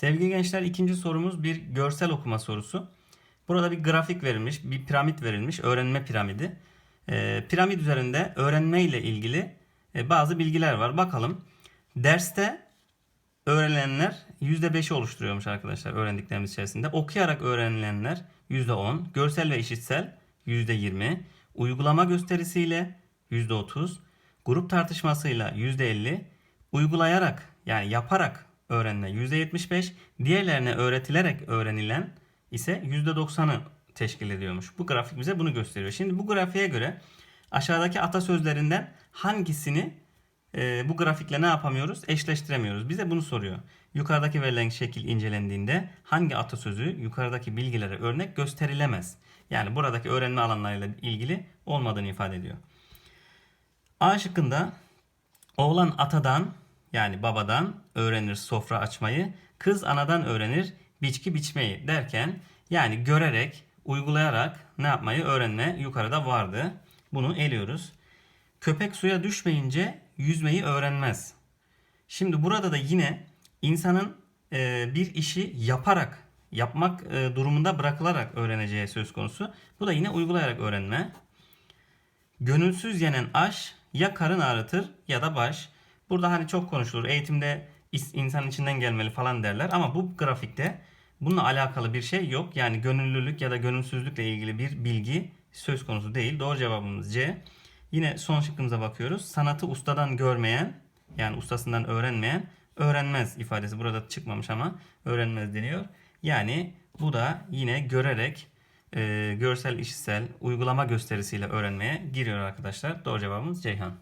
Sevgili gençler ikinci sorumuz bir görsel okuma sorusu. Burada bir grafik verilmiş, bir piramit verilmiş, öğrenme piramidi. Ee, piramit üzerinde öğrenme ile ilgili e, bazı bilgiler var. Bakalım. Derste öğrenilenler %5'i oluşturuyormuş arkadaşlar öğrendiklerimiz içerisinde. Okuyarak öğrenilenler %10, görsel ve işitsel %20, uygulama gösterisiyle %30, grup tartışmasıyla %50, uygulayarak yani yaparak öğrenme %75, diğerlerine öğretilerek öğrenilen ise %90'ı teşkil ediyormuş. Bu grafik bize bunu gösteriyor. Şimdi bu grafiğe göre aşağıdaki atasözlerinden hangisini e, bu grafikle ne yapamıyoruz? Eşleştiremiyoruz. Bize bunu soruyor. Yukarıdaki verilen şekil incelendiğinde hangi atasözü yukarıdaki bilgilere örnek gösterilemez? Yani buradaki öğrenme alanlarıyla ilgili olmadığını ifade ediyor. A şıkkında oğlan atadan yani babadan öğrenir sofra açmayı, kız anadan öğrenir biçki biçmeyi derken yani görerek, uygulayarak ne yapmayı öğrenme yukarıda vardı. Bunu eliyoruz. Köpek suya düşmeyince yüzmeyi öğrenmez. Şimdi burada da yine insanın e, bir işi yaparak, yapmak e, durumunda bırakılarak öğreneceği söz konusu. Bu da yine uygulayarak öğrenme. Gönülsüz yenen aş ya karın ağrıtır ya da baş. Burada hani çok konuşulur. Eğitimde insanın içinden gelmeli falan derler. Ama bu grafikte bununla alakalı bir şey yok. Yani gönüllülük ya da gönülsüzlükle ilgili bir bilgi söz konusu değil. Doğru cevabımız C. Yine son şıkkımıza bakıyoruz. Sanatı ustadan görmeyen yani ustasından öğrenmeyen öğrenmez ifadesi burada çıkmamış ama öğrenmez deniyor. Yani bu da yine görerek e, görsel işitsel uygulama gösterisiyle öğrenmeye giriyor arkadaşlar. Doğru cevabımız Ceyhan.